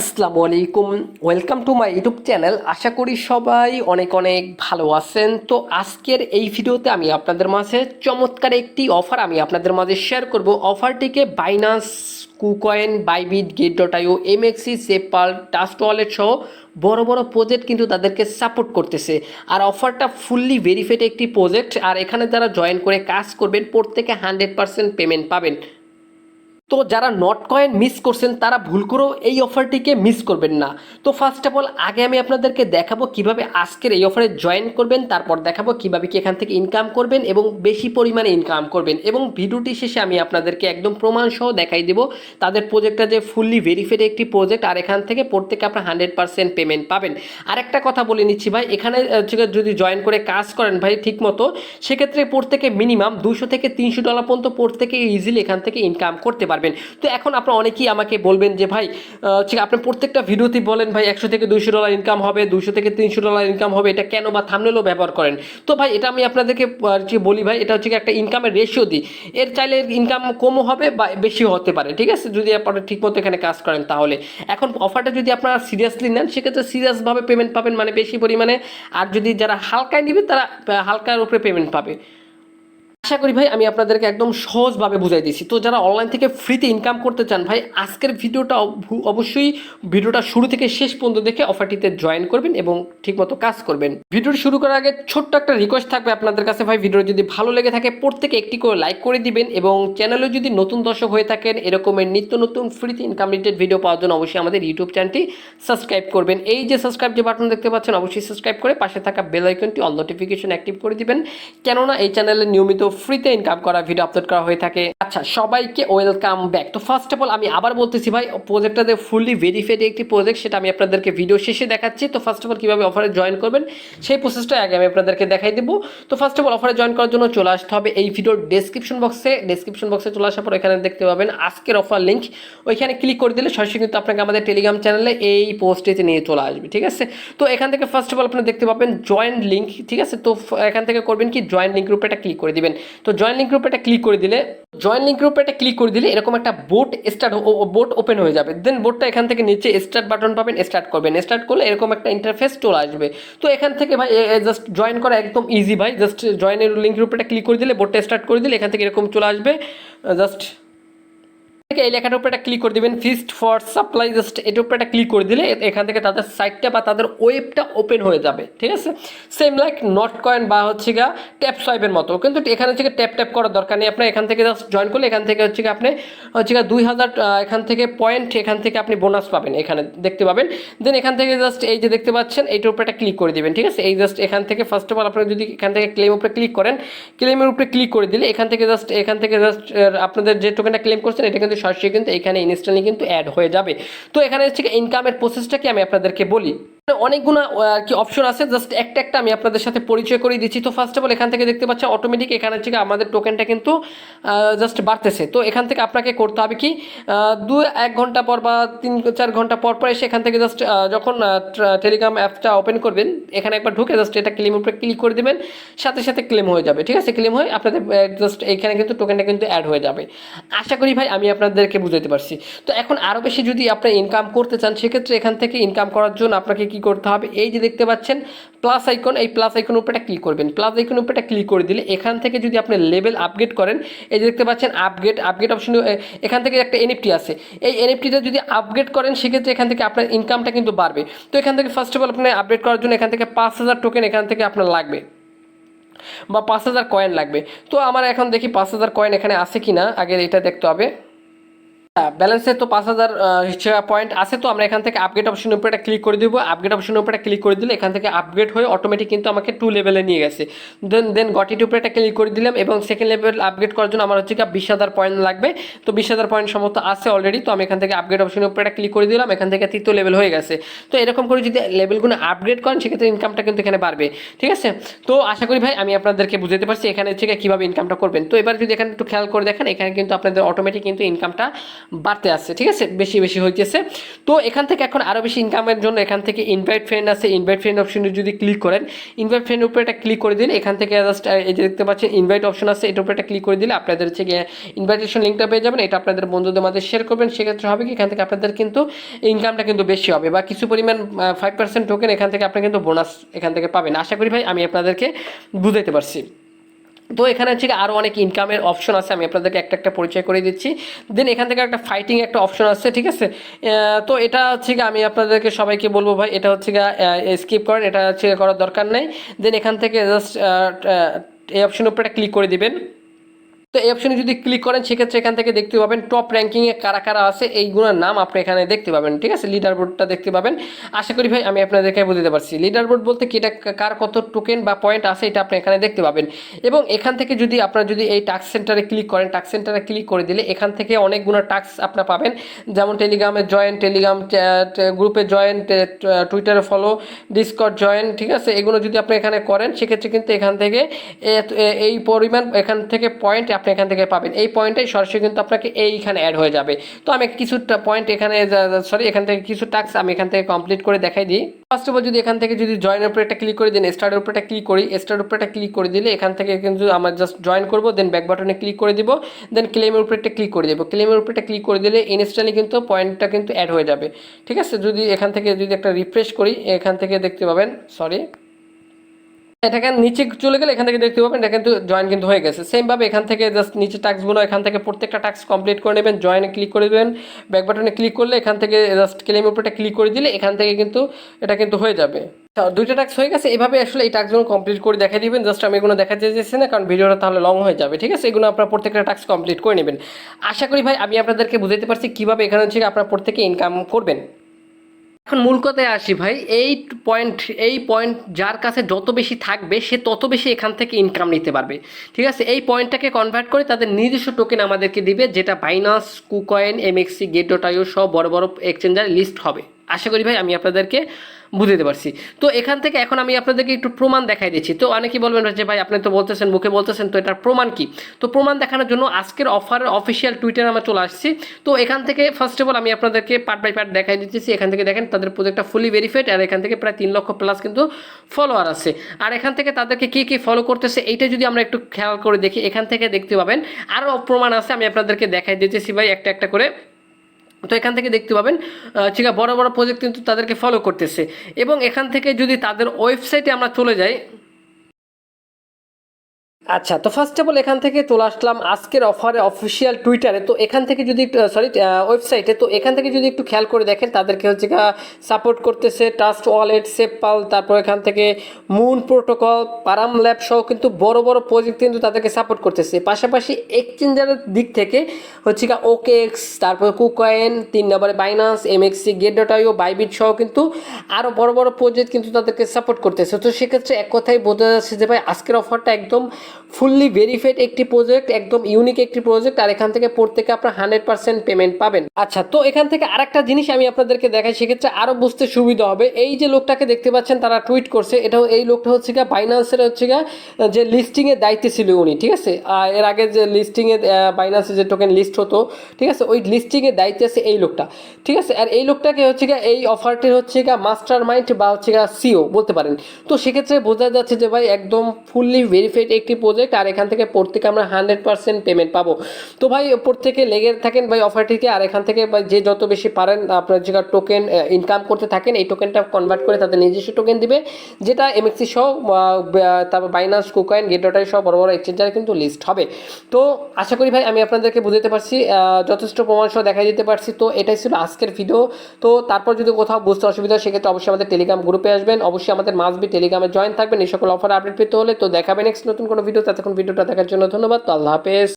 আসসালামু আলাইকুম welcome to my YouTube channel আশা করি সবাই অনেক অনেক ভালো আছেন। তো আজকের এই ভিডিওতে আমি আপনাদের মাঝে চমৎকার একটি অফার আমি আপনাদের মাঝে শেয়ার করব। অফারটিকে Binance KuCoin Bybit Gate dot IO MEXC SafePal Trust wallet সহ বড় বড় প্রজেক্ট কিন্তু তাদেরকে সাপোর্ট করতেছে। আর অফারটা ফুললি ভেরিফাইড একটি প্রজেক্ট আর এখানে যারা জয়েন করে কাজ করবেন, প্রত্যেকে হান্ড্রেড পার্সেন্ট পেমেন্ট পাবেন। তো যারা নট কয়েন মিস করছেন, তারা ভুল করেও এই অফারটিকে মিস করবেন না। তো ফার্স্ট অফ অল আগে আমি আপনাদেরকে দেখাবো কীভাবে আজকের এই অফারে জয়েন করবেন, তারপর দেখাবো কীভাবে কি এখান থেকে ইনকাম করবেন এবং বেশি পরিমাণে ইনকাম করবেন এবং ভিডিওটি শেষে আমি আপনাদেরকে একদম প্রমাণ সহ দেখাই দেবো। তাদের প্রজেক্টটা যে ফুললি ভেরিফাইড একটি প্রজেক্ট আর এখান থেকে প্রত্যেকে আপনার হান্ড্রেড পার্সেন্ট পেমেন্ট পাবেন। আর একটা কথা বলে নিচ্ছি ভাই, এখানে যদি জয়েন করে কাজ করেন ভাই ঠিক মতো সেক্ষেত্রে প্রত্যেকে মিনিমাম দুশো থেকে তিনশো ডলার পর্যন্ত প্রত্যেকে ইজিলি এখান থেকে ইনকাম করতে পারবেন। তো এখন আপনারা অনেকেই আমাকে বলবেন যে, ভাই আপনি প্রত্যেকটা ভিডিওতেই বলেন, ভাই, একশো থেকে দুইশো ডলার ইনকাম হবে দুশো থেকে তিনশো ডলার ইনকাম হবে, এটা কেন বা থামনেলও ব্যবহার করেন? তো ভাই, এটা আমি আপনাদেরকে বলি, ভাই, এটা হচ্ছে একটা ইনকামের রেশিও দিই। এর চাইলে ইনকাম কমও হবে বা বেশিও হতে পারে, ঠিক আছে? যদি আপনারা ঠিকমতো এখানে কাজ করেন তাহলে। এখন অফারটা যদি আপনারা সিরিয়াসলি নেন, সেক্ষেত্রে সিরিয়াসভাবে পেমেন্ট পাবেন মানে বেশি পরিমাণে। আর যদি যারা হালকায় নেবে তারা হালকার উপরে পেমেন্ট পাবে। আশা করি ভাই, আমি আপনাদেরকে একদম সহজভাবে বুঝাই দিয়েছি। তো যারা অনলাইন থেকে ফ্রিতে ইনকাম করতে চান ভাই, আজকের ভিডিওটা অব- অবশ্যই ভিডিওটা শুরু থেকে শেষ পর্যন্ত দেখে অফারটিতে জয়েন করবেন এবং ঠিকমতো কাজ করবেন। ভিডিওটি শুরু করার আগে ছোট্ট একটা রিকোয়েস্ট থাকবে আপনাদের কাছে ভাই ভিডিও যদি ভালো লেগে থাকে, প্রত্যেকে একটি করে লাইক করে দিবেন এবং চ্যানেলে যদি নতুন দর্শক হয়ে থাকেন, এরকমের নিত্য নতুন ফ্রিতে ইনকাম রিলেটেড ভিডিও পাওয়ার জন্য অবশ্যই আমাদের ইউটিউব চ্যানেলটি সাবস্ক্রাইব করবেন। এই যে সাবস্ক্রাইব যে বাটন দেখতে পাচ্ছেন, অবশ্যই সাবস্ক্রাইব করে পাশে থাকা বেল আইকনটি অল নোটিফিকেশন অ্যাক্টিভ করে দিবেন। কেননা এই চ্যানেলে নিয়মিত ফ্রিতে ইনকাম করা ভিডিও আপলোড করা হয়ে থাকে। আচ্ছা সবাইকে ওয়েলকাম ব্যাক তো ফার্স্ট অফ অল আমি আবার বলতেছি ভাই প্রজেক্টটাতে ফুললি ভেরিফাইড একটি প্রজেক্ট সেটা আমি আপনাদেরকে ভিডিও শেষে দেখাচ্ছি। তো ফার্স্ট অফ অল কীভাবে অফারে জয়েন করবেন, সেই প্রসেসটা আগে আমি আপনাদেরকে দেখাই দেবো। তো ফার্স্ট অফ অল অফারে জয়েন করার জন্য চলে আসতে হবে এই ভিডিওর ডেসক্রিপশন বক্সে ডেসক্রিপশন বক্সে চলে আসার পর এখানে দেখতে পাবেন আজকের অফার লিঙ্ক ওইখানে ক্লিক করে দিলে সরাসরি কিন্তু আপনাকে আমাদের টেলিগ্রাম চ্যানেলে এই পোস্টটিতে নিয়ে চলে আসবে, ঠিক আছে? তো এখান থেকে ফার্স্ট অফ অল আপনি দেখতে পাবেন জয়েন লিঙ্ক ঠিক আছে? তো এখান থেকে করবেন কি? জয়েন লিঙ্ক গ্রুপে এটা ক্লিক করে দিবেন। তো জয়েন লিঙ্ক গ্রুপে একটা ক্লিক করে দিলে জয়েন লিঙ্ক গ্রুপে একটা ক্লিক করে দিলে এরকম একটা বোট স্টার্ট বোট ওপেন হয়ে যাবে। দেন বোটটা এখান থেকে নিচে স্টার্ট বাটন পাবেন স্টার্ট করবেন। স্টার্ট করলে এরকম একটা ইন্টারফেস চলে আসবে। তো এখান থেকে ভাই জাস্ট জয়েন করা একদম ইজি ভাই। জাস্ট জয়েনের লিঙ্ক গ্রুপে একটা ক্লিক করে দিলে বোটটা স্টার্ট করে দিলে এখান থেকে এরকম চলে আসবে। জাস্ট থেকে এই লেখাটার উপরে একটা ক্লিক করে দিবেন ফিস্ট ফর সাপ্লাই জাস্ট এটার উপরে একটা ক্লিক করে দিলে এখান থেকে তাদের সাইটটা বা তাদের ওয়েবটা ওপেন হয়ে যাবে ঠিক আছে সেম লাইক নট কয়েন বা হচ্ছে গা ট্যাপ সোয়াইপের মতো কিন্তু এখানে হচ্ছে ট্যাপ ট্যাপ করার দরকার নেই আপনার এখান থেকে জাস্ট জয়েন করলে এখান থেকে হচ্ছে আপনি হচ্ছে দুই হাজার এখান থেকে পয়েন্ট এখান থেকে আপনি বোনাস পাবেন এখানে দেখতে পাবেন দেন এখান থেকে জাস্ট এই যে দেখতে পাচ্ছেন এইটার উপরে একটা ক্লিক করে দিবেন ঠিক আছে এই জাস্ট এখান থেকে ফার্স্ট অফ অল আপনারা যদি এখান থেকে ক্লেম উপরে ক্লিক করেন ক্লেমের উপরে ক্লিক করে দিলে এখান থেকে জাস্ট এখান থেকে জাস্ট আপনাদের যে টোকেনটা ক্লেম করছেন এটা কিন্তু সরাসরি কিন্তু এখানে ইনস্ট্যান্টলি কিন্তু অ্যাড হয়ে যাবে। তো এখানে হচ্ছে ইনকামের প্রসেসটা কি আমি আপনাদেরকে বলি? অনেকগুলো আর কি অপশন আছে। জাস্ট একটা একটা আমি আপনাদের সাথে পরিচয় করে দিচ্ছি। তো ফার্স্ট অফ অল এখান থেকে দেখতে পাচ্ছেন অটোমেটিক এখানে গিয়ে আমাদের টোকেনটা কিন্তু জাস্ট বাড়তেছে। তো এখান থেকে আপনাকে করতে হবে কি দু, এক ঘণ্টা পর বা তিন, চার ঘণ্টা পর পর এসে এখান থেকে জাস্ট যখন টেলিগ্রাম অ্যাপটা ওপেন করবেন, এখানে একবার ঢুকে জাস্ট এটা ক্লেম উপরে ক্লিক করে দেবেন, সাথে সাথে ক্লেম হয়ে যাবে। ঠিক আছে? ক্লেম হয়ে আপনাদের জাস্ট এখানে কিন্তু টোকেনটা কিন্তু অ্যাড হয়ে যাবে। আশা করি ভাই, আমি আপনাদেরকে বুঝাতে পারছি। তো এখন আরও বেশি যদি আপনি ইনকাম করতে চান, সেক্ষেত্রে এখান থেকে ইনকাম করার জন্য আপনাকে কি করতে হবে? এই যে দেখতে পাচ্ছেন প্লাস আইকন এই প্লাস আইকন উপরে ক্লিক করবেন। প্লাস আইকন উপরে ক্লিক করে দিলে এখান থেকে যদি আপনি লেভেল আপগ্রেড করেন, এই যে দেখতে পাচ্ছেন আপগ্রেড আপগ্রেড অপশন এখান থেকে একটা এনএফটি আছে। এই এনএফটিটা যদি আপগ্রেড করেন, সেক্ষেত্রে এখান থেকে আপনার ইনকামটা কিন্তু বাড়বে। তো এখান থেকে ফার্স্ট অফ অল আপনি আপডেট করার জন্য এখান থেকে পাঁচ হাজার টোকেন এখান থেকে আপনার লাগবে। বা পাঁচ হাজার কয়েন লাগবে। তো আমার এখন দেখি পাঁচ হাজার কয়েন এখানে আছে কি না আগে এটা দেখতে হবে। ব্যালেন্সে তো পাঁচ হাজার পয়েন্ট আছে, তো আমরা এখান থেকে আপগ্রেড অপশনের উপরে একটা ক্লিক করে দিব। আপগ্রেড অপশনের উপরে ক্লিক করে দিলে এখান থেকে আপগ্রেড হয়ে অটোমেটিক কিন্তু আমাকে টু লেভেলে নিয়ে গেছে। দেন দেন গটির উপরে একটা ক্লিক করে দিলাম এবং সেকেন্ড লেভেল আপগ্রেড করার জন্য আমার হচ্ছে কি বিশ হাজার পয়েন্ট লাগবে। তো বিশ হাজার পয়েন্ট সম্ভবত আছে অলরেডি তো আমি এখান থেকে আপগ্রেড অপশনের উপরে একটা ক্লিক করে দিলাম, এখান থেকে তৃতীয় লেভেল হয়ে গেছে। তো এরকম করে যদি লেভেলগুলো আপগ্রেড করেন, সেক্ষেত্রে ইনকামটা কিন্তু এখানে বাড়বে। ঠিক আছে? তো আশা করি ভাই, আমি আপনাদেরকে বুঝাতে পারছি এখানে হচ্ছে কীভাবে ইনকামটা করবেন। তো এবার যদি এখানে একটু খেয়াল করে দেখেন, এখানে কিন্তু আপনাদের অটোমেটিক কিন্তু ইনকামটা বাড়তে আসছে, ঠিক আছে? বেশি বেশি হইতেছে। তো এখান থেকে এখন আরও বেশি ইনকামের জন্য এখান থেকে ইনভাইট ফ্রেন্ড আছে। ইনভাইট ফ্রেন্ড অপশনে যদি ক্লিক করেন ইনভাইট ফ্রেন্ড উপরে একটা ক্লিক করে দিলে এখান থেকে জাস্ট এই যে দেখতে পাচ্ছেন ইনভাইট অপশন আছে, এটার উপরে একটা ক্লিক করে দিলে আপনাদের হচ্ছে গিয়ে ইনভাইটেশন লিঙ্কটা পেয়ে যাবেন। এটা আপনাদের বন্ধুদের মাঝে শেয়ার করবেন। সেক্ষেত্রে হবে কি, এখান থেকে আপনাদের কিন্তু ইনকামটা কিন্তু বেশি হবে বা কিছু পরিমাণ ফাইভ পার্সেন্ট টোকেন এখান থেকে আপনি কিন্তু বোনাস এখান থেকে পাবেন। আশা করি ভাই, আমি আপনাদেরকে বুঝাইতে পারছি। তো এখানে হচ্ছে আরও অনেক ইনকামের অপশন আছে, আমি আপনাদেরকে একটা একটা পরিচয় করে দিচ্ছি। দেন এখান থেকে একটা ফাইটিং একটা অপশন আছে, ঠিক আছে? তো এটা হচ্ছে আমি আপনাদেরকে সবাইকে বলব ভাই, এটা হচ্ছে স্কিপ করেন, এটা হচ্ছে করার দরকার নেই। দেন এখান থেকে জাস্ট এই অপশনের উপরে ক্লিক করে দিবেন। তো এই অপশনে যদি ক্লিক করেন, সেক্ষেত্রে এখান থেকে দেখতে পাবেন টপ র্যাঙ্কিংয়ে কারা কারা আছে। এইগুলোর নাম আপনি এখানে দেখতে পাবেন, ঠিক আছে? লিডার বোর্ডটা দেখতে পাবেন। আশা করি ভাই, আমি আপনাদেরকে বুঝতে পারছি। লিডার বোর্ড বলতে কি, এটা কার কত টোকেন বা পয়েন্ট আছে, এটা আপনি এখানে দেখতে পাবেন। এবং এখান থেকে যদি আপনারা যদি এই টাক্স সেন্টারে ক্লিক করেন টাক্স সেন্টারে ক্লিক করে দিলে এখান থেকে অনেকগুলো টাক্স আপনার পাবেন। যেমন টেলিগ্রামে জয়েন টেলিগ্রাম গ্রুপে জয়েন টুইটারে ফলো ডিসকট জয়েন ঠিক আছে? এগুলো যদি আপনি এখানে করেন, সেক্ষেত্রে কিন্তু এখান থেকে এই পরিমাণ এখান থেকে পয়েন্ট আপনি এখান থেকে পাবেন। এই পয়েন্টটাই সরাসরি কিন্তু আপনাকে এইখানে অ্যাড হয়ে যাবে। তো আমি কিছুটা পয়েন্ট এখানে সরি এখান থেকে কিছু টাস্ক আমি এখান থেকে কমপ্লিট করে দেখাই দিই। ফার্স্ট অফ অল যদি এখান থেকে যদি জয়েনের উপরে একটা ক্লিক করে দিন স্টার্টের উপরে একটা ক্লিক করি স্টার্টের উপরে একটা ক্লিক করে দিলে এখান থেকে কিন্তু আমার জাস্ট জয়েন করব দেন ব্যাক বাটনে ক্লিক করে দিব দেন ক্লেমের উপরে একটা ক্লিক করে দেবো। ক্লেমের উপরে একটা ক্লিক করে দিলে ইনস্ট্যান্টলি কিন্তু পয়েন্টটা কিন্তু অ্যাড হয়ে যাবে। ঠিক আছে? যদি এখান থেকে যদি একটা রিফ্রেশ করি, এখান থেকে দেখতে পাবেন সরি এটাকে নিচে চলে গেলে এখান থেকে দেখতে পাবেন, এটা কিন্তু জয়েন কিন্তু হয়ে গেছে। সেমভাবে এখান থেকে জাস্ট নিচে টাস্কগুলো এখান থেকে প্রত্যেকটা টাস্ক কমপ্লিট করে নেবেন জয়েনে ক্লিক করে দেবেন। ব্যাক বাটনে ক্লিক করলে এখান থেকে জাস্ট ক্লেমের উপরটা ক্লিক করে দিলে এখান থেকে কিন্তু এটা কিন্তু হয়ে যাবে। দুইটা টাস্ক হয়ে গেছে, এভাবে আসলে এই টাস্কগুলো কমপ্লিট করে দেখাই দিবেন। জাস্ট আমি এগুলো দেখাতে চাইছি না, কারণ ভিডিওটা তাহলে লং হয়ে যাবে, ঠিক আছে? এগুলো আপনার প্রত্যেকটা টাস্ক কমপ্লিট করে নেবেন। আশা করি ভাই, আমি আপনাদেরকে বুঝাতে পারছি কীভাবে এখানে হচ্ছে আপনার প্রত্যেকে ইনকাম করবেন। এখন মূল কথায় আসি ভাই, এই পয়েন্ট এই পয়েন্ট যার কাছে যত বেশি থাকবে, সে তত বেশি এখান থেকে ইনকাম নিতে পারবে। ঠিক আছে? এই পয়েন্টটাকে কনভার্ট করে তাদের নিজস্ব টোকেন আমাদেরকে দিবে, যেটা Binance KuCoin MEXC Gate dot IO সব বড় বড় এক্সচেঞ্জার লিস্ট হবে। আশা করি ভাই, আমি আপনাদেরকে বুঝতে পারছি। তো এখান থেকে এখন আমি আপনাদেরকে একটু প্রমাণ দেখাই দিচ্ছি। তো অনেকেই বলবেন যে ভাই, আপনি তো বলতেছেন, মুখে বলতেছেন, তো এটার প্রমাণ কি? তো প্রমাণ দেখানোর জন্য আজকের অফারের অফিসিয়াল টুইটারে আমরা চলে আসছি। তো এখান থেকে ফার্স্ট অফ অল আমি আপনাদেরকে পার্ট বাই পার্ট দেখাই দিতেছি। এখান থেকে দেখেন, তাদের প্রজেক্টটা ফুলি ভেরিফাইড আর এখান থেকে প্রায় তিন লক্ষ প্লাস কিন্তু ফলোয়ার আছে। আর এখান থেকে তাদেরকে কী কী ফলো করতেছে, এইটা যদি আমরা একটু খেয়াল করে দেখি, এখান থেকে দেখতে পাবেন। আরও প্রমাণ আছে, আমি আপনাদেরকে দেখাই দিতেছি ভাই, একটা একটা করে। তো এখান থেকে দেখতে পাবেন ঠিক বড় বড় প্রজেক্ট কিন্তু তাদেরকে ফলো করতেছে। এবং এখান থেকে যদি তাদের ওয়েবসাইটে আমরা চলে যাই আচ্ছা তো ফার্স্ট অফ অল এখান থেকে চলে আসলাম আজকের অফারে অফিসিয়াল টুইটারে তো এখান থেকে যদি সরি ওয়েবসাইটে তো এখান থেকে যদি একটু খেয়াল করে দেখেন, তাদেরকে হচ্ছে সাপোর্ট করতেছে ট্রাস্ট ওয়ালেট সেপপাল তারপর এখান থেকে মুন প্রোটোকল পারাম ল্যাব সহ কিন্তু বড় বড় প্রজেক্ট কিন্তু তাদেরকে সাপোর্ট করতেছে। পাশাপাশি এক্সচেঞ্জারের দিক থেকে হচ্ছে গা ওকেএক্স তারপর কুকয়েন তিন নম্বরে Binance MEXC Gate dot IO Bybit সহ কিন্তু আরও বড় বড় প্রজেক্ট কিন্তু তাদেরকে সাপোর্ট করতেছে। তো সেক্ষেত্রে এক কথাই বোঝা যাচ্ছে যে ভাই, আজকের অফারটা একদম ফুললি ভেরিফাইড একটি প্রজেক্ট একদম ইউনিক একটি প্রজেক্ট আর এখান থেকে প্রত্যেকে আপনার হান্ড্রেড পার্সেন্ট পেমেন্ট পাবেন। আচ্ছা তো এখান থেকে আরেকটা জিনিস আমি আপনাদেরকে দেখাই, সেক্ষেত্রে আরও বুঝতে সুবিধা হবে। এই যে লোকটাকে দেখতে পাচ্ছেন, তারা টুইট করছে, এটাও এই লোকটা হচ্ছে গা বাইনান্সের হচ্ছে গা যে লিস্টিংয়ের দায়িত্বে ছিল উনি, ঠিক আছে? এর আগে যে লিস্টিংয়ে বাইনান্সের যে টোকেন লিস্ট হতো, ঠিক আছে? ওই লিস্টিংয়ের দায়িত্বে আছে এই লোকটা, ঠিক আছে? আর এই লোকটাকে হচ্ছে গা এই অফারটির হচ্ছে গা মাস্টার মাইন্ড বা হচ্ছে গা সিও বলতে পারেন। তো সেক্ষেত্রে বোঝা যাচ্ছে যে ভাই, একদম ফুললি ভেরিফাইড একটি প্রজেক্ট আর এখান থেকে প্রত্যেকে আমরা হান্ড্রেড পার্সেন্ট পেমেন্ট পাবো। তো ভাই প্রত্যেকে লেগে থাকেন ভাই অফারটিকে আর এখান থেকে যে যত বেশি পারেন, আপনার যে টোকেন ইনকাম করতে থাকেন, এই টোকেনটা কনভার্ট করে তাদের নিজস্ব টোকেন দিবে, যেটা এমএক্সি সহ তারপর বাইনান্স কুকয়েন গেটটাই সহ বড় বড় এক্সচেঞ্জার কিন্তু লিস্ট হবে। তো আশা করি ভাই, আমি আপনাদেরকে বুঝতে পারছি যথেষ্ট প্রমাণ সহ দেখাই দিতে পারছি। তো এটাই ছিল আজকের ভিডিও তো তারপর যদি কোথাও বুঝতে অসুবিধা হয়, সেক্ষেত্রে অবশ্যই আমাদের টেলিগ্রাম গ্রুপে আসবেন। অবশ্যই আমাদের মাসবি টেলিগ্রামে জয়েন থাকবেন। এই সকল অফার আপডেট পেতে হলে তো দেখাবেন নেক্সট নতুন কোনো ভিডিও ততক্ষণ ভিডিওটা দেখার জন্য ধন্যবাদ। আল্লাহ হাফেজ।